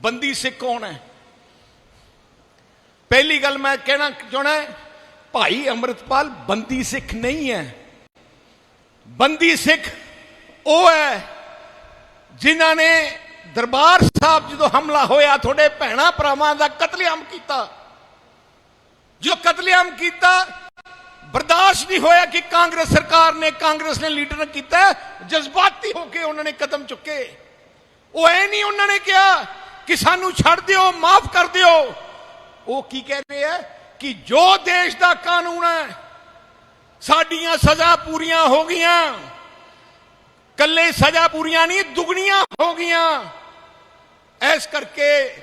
ਬੰਦੀ ਸਿੱਖ ਕੌਣ ਹੈ? ਪਹਿਲੀ ਗੱਲ ਮੈਂ ਕਹਿਣਾ ਚਾਹਣਾ ਭਾਈ ਅੰਮ੍ਰਿਤਪਾਲ ਬੰਦੀ ਸਿੱਖ ਨਹੀਂ ਹੈ। ਬੰਦੀ ਸਿੱਖ ਉਹ ਹੈ ਜਿਨ੍ਹਾਂ ਨੇ ਦਰਬਾਰ ਸਾਹਿਬ ਜਦੋਂ ਹਮਲਾ ਹੋਇਆ, ਤੁਹਾਡੇ ਭੈਣਾ ਭਰਾਵਾਂ ਦਾ ਕਤਲੇਆਮ ਕੀਤਾ। ਜੋ ਕਤਲੇਆਮ ਕੀਤਾ, ਬਰਦਾਸ਼ਤ ਨਹੀਂ ਹੋਇਆ ਕਿ ਕਾਂਗਰਸ ਸਰਕਾਰ ਨੇ, ਕਾਂਗਰਸ ਨੇ ਲੀਡਰ ਨੇ ਕੀਤਾ, ਜਜ਼ਬਾਤੀ ਹੋ ਕੇ ਉਹਨਾਂ ਨੇ ਕਦਮ ਚੁੱਕੇ। ਉਹ ਐ ਨਹੀਂ ਉਹਨਾਂ ਨੇ ਕਿਹਾ ਕਿ ਸਾਨੂੰ ਛੱਡ ਦਿਓ ਮਾਫ ਕਰ ਦਿਓ। ਉਹ ਕੀ ਕਹਿ ਰਹੇ ਆ? ਕਿ ਜੋ ਦੇਸ਼ ਦਾ ਕਾਨੂੰਨ ਹੈ ਸਾਡੀਆਂ ਸਜ਼ਾ ਪੂਰੀਆਂ ਹੋ ਗਈਆਂ। ਕੱਲੇ ਸਜ਼ਾ ਪੂਰੀਆਂ ਨਹੀਂ ਦੁਗਣੀਆਂ ਹੋ ਗਈਆਂ। ਇਸ ਕਰਕੇ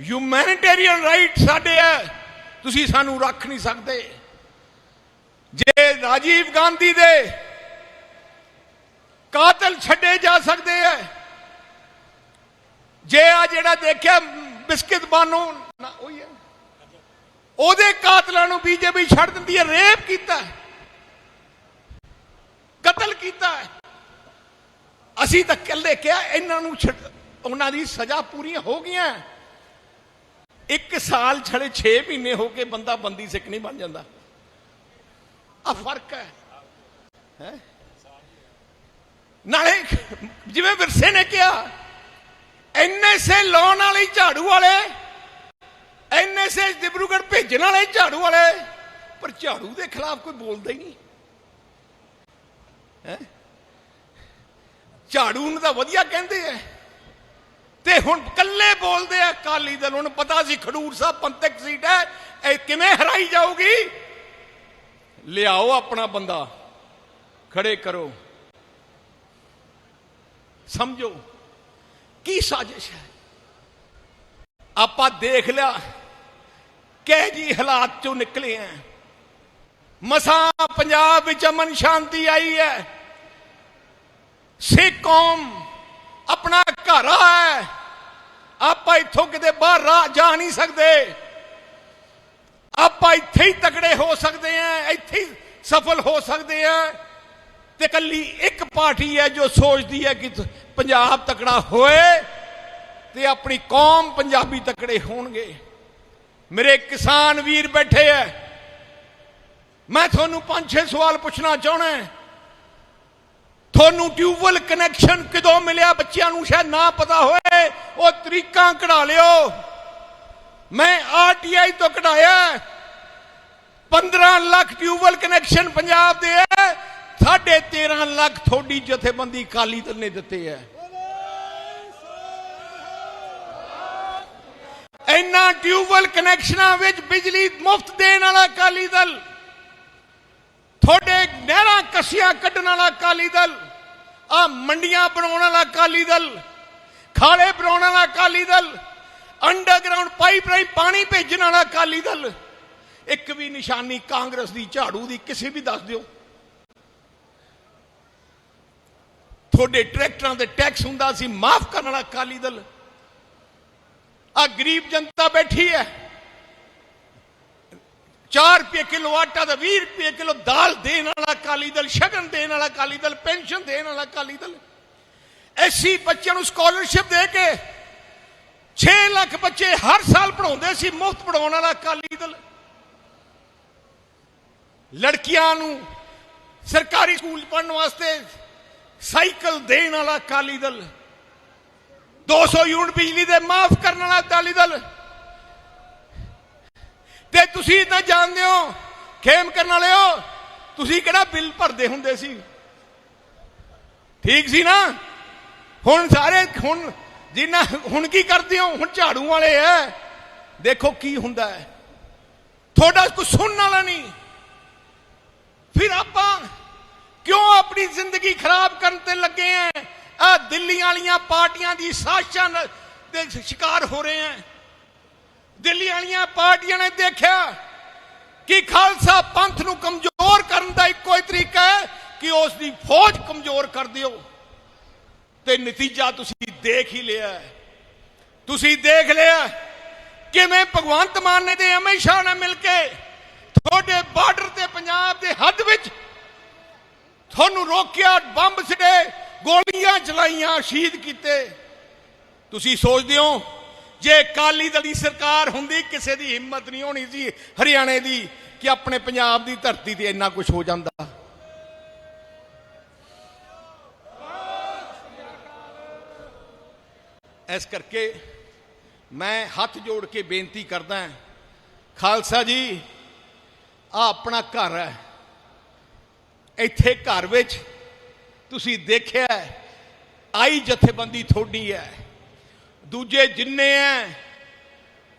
ਹਿਊਮੈਨਿਟੇਰੀਅਨ ਰਾਈਟ ਸਾਡੇ ਹੈ। ਤੁਸੀਂ ਸਾਨੂੰ ਰੱਖ ਨਹੀਂ ਸਕਦੇ। ਜੇ ਰਾਜੀਵ ਗਾਂਧੀ ਦੇ ਕਾਤਲ ਛੱਡੇ ਜਾ ਸਕਦੇ ਹੈ ਜੇ ਆ ਜਿਹੜਾ ਦੇਖਿਆ ਬਿਸਕਿਟ ਬਾਨੋ, ਨਾ, ਉਹੀ ਹੈ। ਉਹਦੇ ਕਾਤਲਾਂ ਨੂੰ ਬੀਜੇਪੀ ਛੱਡ ਦਿੰਦੀ ਹੈ, ਰੇਪ ਕੀਤਾ ਕਤਲ ਕੀਤਾ ਅਸੀਂ ਤਾਂ ਕੱਲੇ ਕਿਹਾ, ਇਹਨਾਂ ਨੂੰ ਉਹਨਾਂ ਦੀ ਸਜ਼ਾ ਪੂਰੀਆਂ ਹੋ ਗਈਆਂ। ਇੱਕ ਸਾਲ ਛੜੇ 6 ਮਹੀਨੇ ਹੋ ਕੇ ਬੰਦਾ ਬੰਦੀ ਸਿੱਖ ਨਹੀਂ ਬਣ ਜਾਂਦਾ। ਆ ਫ਼ਰਕ ਹੈ। ਹੈ? ਨਾਲੇ, ਜਿਵੇਂ ਵਿਰਸੇ ਨੇ ਕਿਹਾ ਐਨਐਸਏ ਲਾਉਣ ਵਾਲੇ ਝਾੜੂ ਵਾਲੇ, ਐਨਐਸਏ ਡਿਬਰੂਗੜ੍ਹ ਭੇਜਣ ਵਾਲੇ ਝਾੜੂ ਵਾਲੇ, ਪਰ ਝਾੜੂ ਦੇ ਖਿਲਾਫ ਕੋਈ ਬੋਲਦਾ ਹੀ ਨਹੀਂ। ਹੈ? ਝਾੜੂ ਨੂੰ ਤਾਂ ਵਧੀਆ ਕਹਿੰਦੇ ਆ। ਤੇ ਹੁਣ ਕੱਲੇ ਬੋਲਦੇ ਆ, ਅਕਾਲੀ ਦਲ ਹੁਣ ਪਤਾ ਸੀ ਖਡੂਰ ਸਾਹਿਬ ਪੰਥਕ ਸੀਟ ਹੈ, ਇਹ ਕਿਵੇਂ ਹਰਾਈ ਜਾਊਗੀ? ਲਿਆਓ ਆਪਣਾ ਬੰਦਾ, ਖੜੇ ਕਰੋ। ਸਮਝੋ। ਕੀ ਸਾਜ਼ਿਸ਼ ਹੈ? ਆਪਾਂ ਦੇਖ ਲਿਆ ਕਿ ਜੀ ਹਾਲਾਤ ਚੋਂ ਨਿਕਲੇ ਆ। ਮਸਾਂ ਪੰਜਾਬ ਵਿੱਚ ਅਮਨ ਸ਼ਾਂਤੀ ਆਈ ਹੈ। ਸਿੱਖ ਕੌਮ ਆਪਣਾ ਘਰ ਹੈ। ਆਪਾਂ ਇੱਥੋਂ ਕਿਤੇ ਬਾਹਰ ਜਾ ਨਹੀਂ ਸਕਦੇ। ਆਪਾਂ ਇੱਥੇ ਹੀ ਤਕੜੇ ਹੋ ਸਕਦੇ ਆ, ਇੱਥੇ ਹੀ ਸਫਲ ਹੋ ਸਕਦੇ ਆ। ਤੇ ਕੱਲੀ ਇੱਕ ਪਾਰਟੀ ਹੈ ਜੋ ਸੋਚਦੀ ਹੈ ਕਿ ਪੰਜਾਬ ਤਕੜਾ ਹੋਏ ਤੇ ਆਪਣੀ ਕੌਮ ਪੰਜਾਬੀ ਤਕੜੇ ਹੋਣਗੇ। ਮੇਰੇ ਕਿਸਾਨ ਵੀਰ ਬੈਠੇ ਐ। ਮੈਂ ਤੁਹਾਨੂੰ ਪੰਜ ਛੇ ਸਵਾਲ ਪੁੱਛਣਾ ਚਾਹਣਾ ਤੁਹਾਨੂੰ ਟਿਊਬਵੈਲ ਕਨੈਕਸ਼ਨ ਕਿਦੋਂ ਮਿਲਿਆ? ਬੱਚਿਆਂ ਨੂੰ ਸ਼ਾਇਦ ਨਾ ਪਤਾ ਹੋਵੇ ਉਹ ਤਰੀਕਾਂ ਕਢਾ ਲਿਓ। ਮੈਂ ਆਰਟੀਆਈ ਤੋਂ ਕਢਾਇਆ। 15 lakh tube well connection Punjab ਦੇ ਹੈ 13.5 ਲੱਖ ਥੋੜੀ ਜਥੇਬੰਦੀ ਕਾਲੀ ਦਲ ਨੇ ਦਿੱਤੇ ਹੈ ਇੰਨਾ ਟਿਊਬਵੈਲ ਕਨੈਕਸ਼ਨਾਂ ਵਿੱਚ ਬਿਜਲੀ ਮੁਫਤ ਦੇਣ ਵਾਲਾ ਕਾਲੀ ਦਲ, ਤੁਹਾਡੇ ਨਹਿਰਾਂ ਕਸੀਆਂ ਕੱਢਣ ਵਾਲਾ ਅਕਾਲੀ ਦਲ, ਆ ਮੰਡੀਆਂ ਬਣਾਉਣ ਵਾਲਾ ਅਕਾਲੀ ਦਲ, ਖਾਲੇ ਬਣਾਉਣ ਵਾਲਾ ਅਕਾਲੀ ਦਲ ਅੰਡਰਗਰਾਉਂਡ ਪਾਈਪ ਰਾਹੀਂ ਪਾਣੀ ਭੇਜਣ ਵਾਲਾ ਅਕਾਲੀ ਦਲ, ਇੱਕ ਵੀ ਨਿਸ਼ਾਨੀ ਕਾਂਗਰਸ ਦੀ, ਝਾੜੂ ਦੀ, ਕਿਸੇ ਵੀ ਦੱਸ ਦਿਓ। ਤੁਹਾਡੇ ਟਰੈਕਟਰਾਂ ਤੇ ਟੈਕਸ ਹੁੰਦਾ ਸੀ, ਮਾਫ ਕਰਨ ਵਾਲਾ ਅਕਾਲੀ ਦਲ। ਆ ਗਰੀਬ ਜਨਤਾ ਬੈਠੀ ਹੈ। 4 ਰੁਪਏ ਕਿਲੋ ਆਟਾ ਤੇ 20 ਰੁਪਏ ਕਿਲੋ ਦਾਲ ਦੇਣ ਵਾਲਾ ਅਕਾਲੀ ਦਲ, ਸ਼ਗਨ ਦੇਣ ਵਾਲਾ ਅਕਾਲੀ ਦਲ, ਪੈਨਸ਼ਨ ਦੇਣ ਵਾਲਾ ਅਕਾਲੀ ਦਲ। ਐਸੀ ਬੱਚਿਆਂ ਨੂੰ ਸਕਾਲਰਸ਼ਿਪ ਦੇ ਕੇ 6 ਲੱਖ ਬੱਚੇ ਹਰ ਸਾਲ ਪੜਾਉਂਦੇ ਸੀ, ਮੁਫਤ ਪੜਾਉਣ ਵਾਲਾ ਅਕਾਲੀ ਦਲ। ਲੜਕੀਆਂ ਨੂੰ ਸਰਕਾਰੀ ਸਕੂਲ ਪੜਨ ਵਾਸਤੇ ਸਾਈਕਲ ਦੇਣ ਵਾਲਾ ਅਕਾਲੀ ਦਲ 200 ਯੂਨਿਟ ਬਿਜਲੀ ਦੇ ਮਾਫ ਕਰਨ ਵਾਲਾ ਅਕਾਲੀ ਦਲ। ਤੇ ਤੁਸੀਂ ਤਾਂ ਜਾਣਦੇ ਹੋ, ਖੇਮ ਕਰਨ ਵਾਲਿਓ, ਤੁਸੀਂ ਕਿਹੜਾ ਬਿੱਲ ਭਰਦੇ ਹੁੰਦੇ ਸੀ? ਠੀਕ ਸੀ ਨਾ? ਹੁਣ ਸਾਰੇ, ਹੁਣ ਜਿੰਨਾ, ਹੁਣ ਕੀ ਕਰਦੇ ਹੋ? ਹੁਣ ਝਾੜੂ ਵਾਲੇ ਐ। ਦੇਖੋ ਕੀ ਹੁੰਦਾ ਹੈ ਤੁਹਾਡਾ ਕੁਝ ਸੁਣਨ ਵਾਲਾ ਨਹੀਂ। ਫਿਰ ਆਪਾਂ ਕਿਉਂ ਆਪਣੀ ਜ਼ਿੰਦਗੀ ਖਰਾਬ ਕਰਨ ਤੇ ਲੱਗੇ ਆ ਆ ਦਿੱਲੀ ਵਾਲੀਆਂ ਪਾਰਟੀਆਂ ਦੀ ਸਾਜ਼ਿਸ਼ਾਂ ਦੇ ਸ਼ਿਕਾਰ ਹੋ ਰਹੇ ਆ ਦਿੱਲੀ ਵਾਲੀਆਂ ਪਾਰਟੀਆਂ ਨੇ ਦੇਖਿਆ ਕਿ ਖਾਲਸਾ ਪੰਥ ਨੂੰ ਕਮਜ਼ੋਰ ਕਰਨ ਦਾ ਇੱਕੋ ਹੀ ਤਰੀਕਾ ਹੈ ਕਿ ਉਸ ਦੀ ਫੌਜ ਕਮਜ਼ੋਰ ਕਰ ਦਿਓ। ਤੇ ਨਤੀਜਾ ਤੁਸੀਂ ਦੇਖ ਹੀ ਲਿਆ ਤੁਸੀਂ ਦੇਖ ਲਿਆ ਕਿਵੇਂ ਭਗਵੰਤ ਮਾਨ ਨੇ ਤੇ ਅਮਿਤ ਸ਼ਾਹ ਨੇ ਮਿਲ ਕੇ ਤੁਹਾਡੇ ਬਾਰਡਰ ਤੇ ਪੰਜਾਬ ਦੇ ਹੱਦ ਵਿੱਚ ਤੁਹਾਨੂੰ ਰੋਕਿਆ, ਬੰਬ ਸਿੱਟੇ, ਗੋਲੀਆਂ ਚਲਾਈਆਂ, ਸ਼ਹੀਦ ਕੀਤੇ। ਤੁਸੀਂ ਸੋਚਦੇ ਹੋ, ਜੇ ਅਕਾਲੀ ਦਲ ਦੀ ਸਰਕਾਰ ਹੁੰਦੀ, ਕਿਸੇ ਦੀ ਹਿੰਮਤ ਨਹੀਂ ਹੋਣੀ ਸੀ ਹਰਿਆਣੇ ਦੀ ਕਿ ਆਪਣੇ ਪੰਜਾਬ ਦੀ ਧਰਤੀ ਤੇ ਇੰਨਾ ਕੁਝ ਹੋ ਜਾਂਦਾ। ਇਸ ਕਰਕੇ ਮੈਂ ਹੱਥ ਜੋੜ ਕੇ ਬੇਨਤੀ ਕਰਦਾ ਖਾਲਸਾ ਜੀ ਆ ਆਪਣਾ ਘਰ ਹੈ। ਇੱਥੇ ਘਰ ਵਿੱਚ ਤੁਸੀਂ ਦੇਖਿਆ ਆਈ ਜਥੇਬੰਦੀ ਥੋੜੀ ਹੈ। ਦੂਜੇ ਜਿੰਨੇ ਐ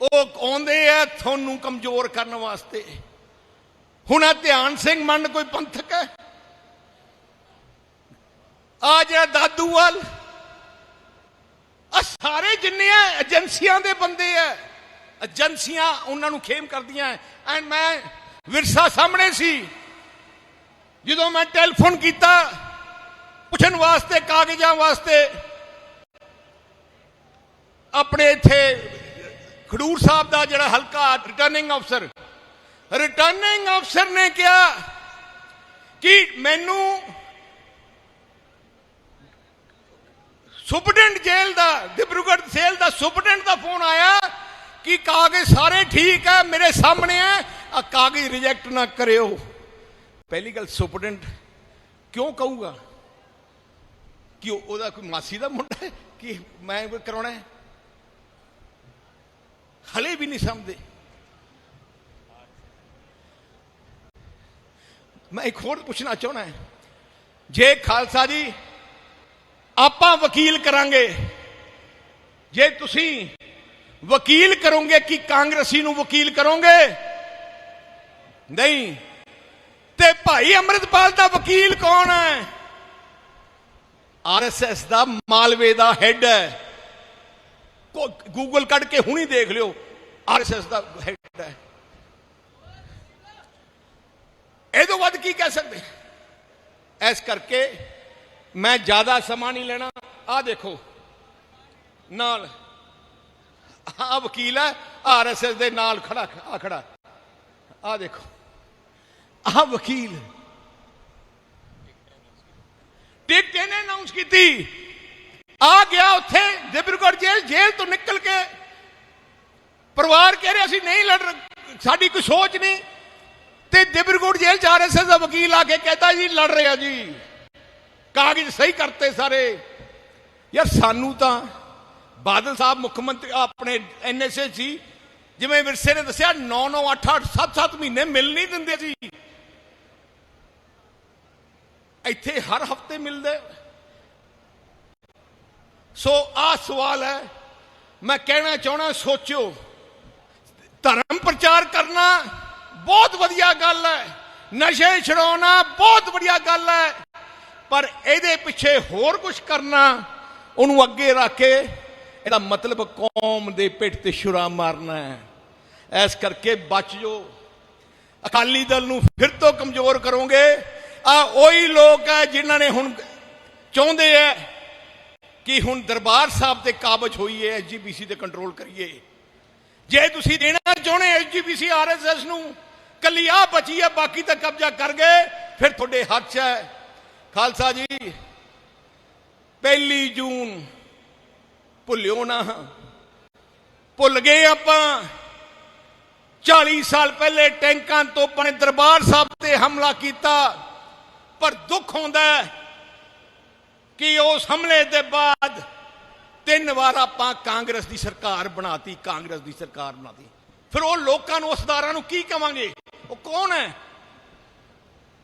ਉਹ ਆਉਂਦੇ ਐ ਤੁਹਾਨੂੰ ਕਮਜ਼ੋਰ ਕਰਨ ਵਾਸਤੇ। ਹੁਣ ਆ ਧਿਆਨ ਸਿੰਘ ਮੰਨ ਕੋਈ ਪੰਥਕ ਹੈ? ਆ ਜਿਹੜਾ ਦਾਦੂਵਾਲ ਆ ਸਾਰੇ ਜਿੰਨੇ ਆ ਏਜੰਸੀਆਂ ਦੇ ਬੰਦੇ ਆ ਏਜੰਸੀਆਂ ਉਹਨਾਂ ਨੂੰ ਖੇਮ ਕਰਦੀਆਂ ਐਂਡ ਮੈਂ ਵਿਰਸਾ ਸਾਹਮਣੇ ਸੀ। ਜਦੋਂ ਮੈਂ ਟੈਲੀਫੋਨ ਕੀਤਾ, ਪੁੱਛਣ ਵਾਸਤੇ, ਕਾਗਜ਼ਾਂ ਵਾਸਤੇ, ਆਪਣੇ ਇੱਥੇ ਖਡੂਰ ਸਾਹਿਬ ਦਾ ਜਿਹੜਾ ਹਲਕਾ ਰਿਟਰਨਿੰਗ ਅਫਸਰ ਰਿਟਰਨਿੰਗ ਅਫਸਰ ਨੇ ਕਿਹਾ ਕਿ ਮੈਨੂੰ ਸੁਪਰਡੈਂਟ ਜੇਲ੍ਹ ਦਾ ਡਿਬਰੂਗੜ੍ਹ ਜੇਲ੍ਹ ਦਾ ਸੁਪਰਡੈਂਟ ਦਾ ਫੋਨ ਆਇਆ ਕਿ ਕਾਗਜ਼ ਸਾਰੇ ਠੀਕ ਹੈ, ਮੇਰੇ ਸਾਹਮਣੇ ਹੈ ਆ ਕਾਗਜ਼ ਰਿਜੈਕਟ ਨਾ ਕਰਿਓ। ਪਹਿਲੀ ਗੱਲ ਸੁਪਰਡੈਂਟ ਕਿਉਂ ਕਹੂਗਾ ਕਿ ਉਹਦਾ ਕੋਈ ਮਾਸੀ ਦਾ ਮੁੰਡਾ ਹੈ? ਕਿ ਮੈਂ ਕੋਈ ਕਰਾਉਣਾ ਹੈ? ਹਲੇ ਵੀ ਨਹੀਂ ਸਮਝਦੇ। ਮੈਂ ਇੱਕ ਹੋਰ ਪੁੱਛਣਾ ਚਾਹਣਾ ਹੈ। ਜੇ ਖਾਲਸਾ ਜੀ, ਆਪਾਂ ਵਕੀਲ ਕਰਾਂਗੇ, ਜੇ ਤੁਸੀਂ ਵਕੀਲ ਕਰੋਗੇ ਕਿ ਕਾਂਗਰਸੀ ਨੂੰ ਵਕੀਲ ਕਰੋਗੇ? ਨਹੀਂ। ਤੇ ਭਾਈ ਅੰਮ੍ਰਿਤਪਾਲ ਦਾ ਵਕੀਲ ਕੌਣ ਹੈ? ਆਰਐਸਐਸ ਦਾ ਮਾਲਵੇ ਦਾ ਹੈੱਡ ਹੈ। ਗੂਗਲ ਕੱਢ ਕੇ ਹੁਣੀ ਦੇਖ ਲਿਓ ਆਰਐਸਐਸ ਦਾ ਹੈੱਡ ਹੈ। ਇਹ ਤੋਂ ਵੱਧ ਕੀ ਕਹਿ ਸਕਦੇ? ਇਸ ਕਰਕੇ ਮੈਂ ਜ਼ਿਆਦਾ ਸਮਾਂ ਨਹੀਂ ਲੈਣਾ। ਆ ਦੇਖੋ, ਨਾਲ ਆ ਵਕੀਲ ਹੈ ਆਰਐਸਐਸ ਦੇ ਨਾਲ ਖੜਾ ਆ ਖੜਾ। ਆ ਦੇਖੋ। ਆਹ ਵਕੀਲ। ਟਿਕਟ ਇਹਨੇ ਅਨਾਉਂਸ ਕੀਤੀ। ਆ ਗਿਆ ਉੱਥੇ, ਦਿਬਰੂਗੜ੍ਹ ਜੇਲ੍ਹ ਜੇਲ੍ਹ ਤੋਂ ਨਿਕਲ ਕੇ। ਪਰਿਵਾਰ ਕਹਿ ਰਿਹਾ, ਅਸੀਂ ਨਹੀਂ ਲੜ ਸਾਡੀ ਕੋਈ ਸੋਚ ਨਹੀਂ। ਤੇ ਦਿਬਰੂਗੜ੍ਹ ਜੇਲ੍ਹ ਚ ਆਰਐਸਐਸ ਦਾ ਵਕੀਲ ਆ ਕੇ ਕਹਿੰਦਾ ਜੀ, ਲੜ ਰਿਹਾ ਜੀ। ਕਾਗਜ਼ ਸਹੀ ਕਰਤੇ ਸਾਰੇ। ਯਾਰ ਸਾਨੂੰ ਤਾਂ ਬਾਦਲ ਸਾਹਿਬ ਮੁੱਖ ਮੰਤਰੀ ਆਪਣੇ ਐਨਐਸਏ ਸੀ, ਜਿਵੇਂ ਵਿਰਸੇ ਨੇ ਦੱਸਿਆ 9 9 8 8 7 7 ਮਹੀਨੇ ਮਿਲ ਨਹੀਂ ਦਿੰਦੇ ਸੀ। ਇੱਥੇ ਹਰ ਹਫ਼ਤੇ ਮਿਲਦੇ ਸੋ ਆ ਸਵਾਲ ਹੈ, ਮੈਂ ਕਹਿਣਾ ਚਾਹਣਾ ਸੋਚਿਓ। ਧਰਮ ਪ੍ਰਚਾਰ ਕਰਨਾ ਬਹੁਤ ਵਧੀਆ ਗੱਲ ਹੈ, ਨਸ਼ੇ ਛਡਾਉਣਾ ਬਹੁਤ ਵਧੀਆ ਗੱਲ ਹੈ, ਪਰ ਇਹਦੇ ਪਿੱਛੇ ਹੋਰ ਕੁਝ ਕਰਨਾ, ਉਹਨੂੰ ਅੱਗੇ ਰੱਖ ਕੇ ਇਹਦਾ ਮਤਲਬ ਕੌਮ ਦੇ ਪਿੱਠ ਤੇ ਛੁਰਾ ਮਾਰਨਾ ਹੈ। ਇਸ ਕਰਕੇ ਬਚ ਜੋ ਅਕਾਲੀ ਦਲ ਨੂੰ ਫਿਰ ਤੋਂ ਕਮਜ਼ੋਰ ਕਰੋਗੇ ਆ ਉਹੀ ਲੋਕ ਹੈ ਜਿਨ੍ਹਾਂ ਨੇ ਹੁਣ ਚਾਹੁੰਦੇ ਹੈ ਕਿ ਹੁਣ ਦਰਬਾਰ ਸਾਹਿਬ ਤੇ ਕਾਬਜ ਹੋਈ ਹੈ ਐਸਜੀਪੀਸੀ ਤੇ ਕੰਟਰੋਲ ਕਰੀਏ। ਜੇ ਤੁਸੀਂ ਦੇਣਾ ਚਾਹੁੰਦੇ ਐਸਜੀਪੀਸੀ ਆਰਐਸਐਸ ਨੂੰ, ਕੱਲੀ ਆ ਬਚੀ ਹੈ ਬਾਕੀ ਤਾਂ ਕਬਜ਼ਾ ਕਰ ਗਏ, ਫਿਰ ਤੁਹਾਡੇ ਹੱਥ 'ਚ ਹੈ ਖਾਲਸਾ ਜੀ, ਪਹਿਲੀ ਜੂਨ, ਭੁੱਲਿਓ ਨਾ। ਭੁੱਲ ਗਏ ਆਪਾਂ। 40 ਸਾਲ ਪਹਿਲੇ ਟੈਂਕਾਂ ਤੋਂ ਆਪਣੇ ਦਰਬਾਰ ਸਾਹਿਬ ਤੇ ਹਮਲਾ ਕੀਤਾ। ਪਰ ਦੁੱਖ ਹੁੰਦਾ ਕਿ ਉਸ ਹਮਲੇ ਦੇ ਬਾਅਦ ਤਿੰਨ ਵਾਰ ਆਪਾਂ ਕਾਂਗਰਸ ਦੀ ਸਰਕਾਰ ਬਣਾਤੀ, ਕਾਂਗਰਸ ਦੀ ਸਰਕਾਰ ਬਣਾਤੀ। ਫਿਰ ਉਹ ਲੋਕਾਂ ਨੂੰ ਉਸਦਾਰਾਂ ਨੂੰ ਕੀ ਕਵਾਂਗੇ? ਉਹ ਕੌਣ ਹੈ?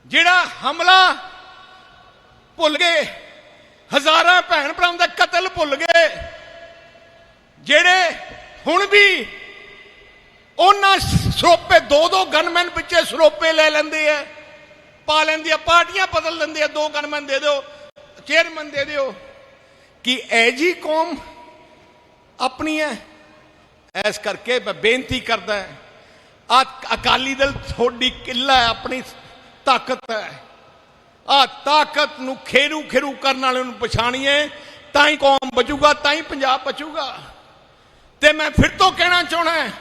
ਜਿਹੜਾ ਹਮਲਾ ਭੁੱਲ ਗਏ, ਹਜ਼ਾਰਾਂ ਭੈਣ ਭਰਾਵਾਂ ਦਾ ਕਤਲ ਭੁੱਲ ਗਏ, ਜਿਹੜੇ ਹੁਣ ਵੀ ਉਹਨਾਂ ਸਰੋਪੇ ਦੋ ਦੋ ਗਨਮੈਨ ਪਿੱਛੇ ਸਰੋਪੇ ਲੈ ਲੈਂਦੇ ਆ। ਪਾ ਲੈਂਦੀ ਆ, ਪਾਰਟੀਆਂ ਬਦਲ ਲੈਂਦੇ ਆ, ਦੋ ਗਨਮੈਨ ਦੇ ਦਿਓ, ਚੇਅਰਮੈਨ ਦੇ ਦਿਓ, ਕਿ ਐ ਜੀ ਕੌਮ ਆਪਣੀ ਹੈ। ਐਸ ਕਰਕੇ ਮੈਂ ਬੇਨਤੀ ਕਰਦਾ ਆ ਅਕਾਲੀ ਦਲ ਥੋੜੀ ਕਿੱਲਾ ਆਪਣੀ ਤਾਕਤ ਹੈ। ਆ ਤਾਕਤ ਨੂੰ ਖੇਰੂ ਖੇਰੂ ਕਰਨ ਵਾਲੇ ਨੂੰ ਪਛਾਣੀਏ ਤਾਂ ਹੀ ਕੌਮ ਬਚੂਗਾ, ਤਾਂ ਹੀ ਪੰਜਾਬ ਬਚੂਗਾ। ਤੇ ਮੈਂ ਫਿਰ ਤੋਂ ਕਹਿਣਾ ਚਾਹਣਾ ਹੈ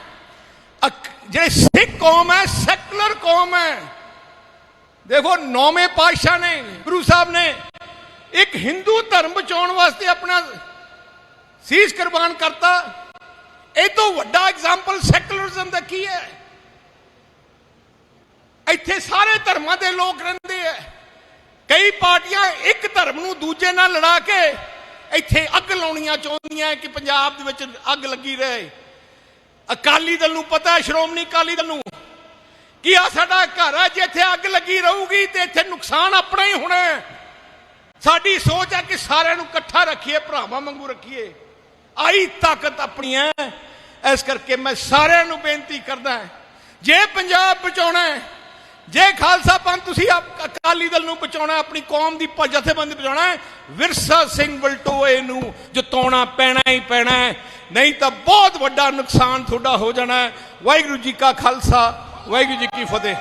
ਜਿਹੜੇ ਸਿੱਖ ਕੌਮ ਹੈ, ਸੈਕੂਲਰ ਕੌਮ ਹੈ ਦੇਖੋ ਨੌਵੇਂ ਪਾਤਸ਼ਾਹ ਨੇ, ਗੁਰੂ ਸਾਹਿਬ ਨੇ ਇੱਕ ਹਿੰਦੂ ਧਰਮ ਬਚਾਉਣ ਵਾਸਤੇ ਆਪਣਾ ਸੀਸ ਕੁਰਬਾਨ ਕਰਤਾ। ਇਹ ਤੋਂ ਵੱਡਾ ਐਗਜ਼ਾਮਪਲ ਸੈਕੂਲਰਿਜ਼ਮ ਦਾ ਕੀ ਹੈ? ਇੱਥੇ ਸਾਰੇ ਧਰਮਾਂ ਦੇ ਲੋਕ ਰਹਿੰਦੇ ਐ ਕਈ ਪਾਰਟੀਆਂ ਇੱਕ ਧਰਮ ਨੂੰ ਦੂਜੇ ਨਾਲ ਲੜਾ ਕੇ ਇੱਥੇ ਅੱਗ ਲਾਉਣੀਆਂ ਚਾਹੁੰਦੀਆਂ ਕਿ ਪੰਜਾਬ ਦੇ ਵਿੱਚ ਅੱਗ ਲੱਗੀ ਰਹੇ। ਅਕਾਲੀ ਦਲ ਨੂੰ ਪਤਾ ਸ਼੍ਰੋਮਣੀ ਅਕਾਲੀ ਦਲ ਨੂੰ। ਕਿ ਆ ਸਾਡਾ ਘਰ ਹੈ ਜੇ ਇੱਥੇ ਅੱਗ ਲੱਗੀ ਰਹੂਗੀ ਤੇ ਇੱਥੇ ਨੁਕਸਾਨ ਆਪਣਾ ਹੀ ਹੋਣਾ ਸਾਡੀ ਸੋਚ ਹੈ ਕਿ ਸਾਰਿਆਂ ਨੂੰ ਇਕੱਠਾ ਰੱਖੀਏ, ਭਰਾਵਾਂ ਵਾਂਗੂ ਰੱਖੀਏ। ਆਈ ਤਾਕਤ ਆਪਣੀ ਹੈ। ਇਸ ਕਰਕੇ ਮੈਂ ਸਾਰਿਆਂ ਨੂੰ ਬੇਨਤੀ ਕਰਦਾ ਜੇ ਪੰਜਾਬ ਬਚਾਉਣਾ ਹੈ, ਜੇ ਖਾਲਸਾ ਪੰਥ ਤੁਸੀਂ ਆਪ- ਅਕਾਲੀ ਦਲ ਨੂੰ ਬਚਾਉਣਾ ਆਪਣੀ ਕੌਮ ਦੀ ਜਥੇਬੰਦੀ ਬਚਾਉਣਾ ਵਿਰਸਾ ਸਿੰਘ ਵਲਟੋਏ ਨੂੰ ਜਿਤਾਉਣਾ ਪੈਣਾ ਹੀ ਪੈਣਾ ਨਹੀਂ ਤਾਂ ਬਹੁਤ ਵੱਡਾ ਨੁਕਸਾਨ ਤੁਹਾਡਾ ਹੋ ਜਾਣਾ ਵਾਹਿਗੁਰੂ ਜੀ ਕਾ ਖਾਲਸਾ। ਵਾਹਿਗੁਰੂ ਜੀ ਕੀ ਫਤਿਹ।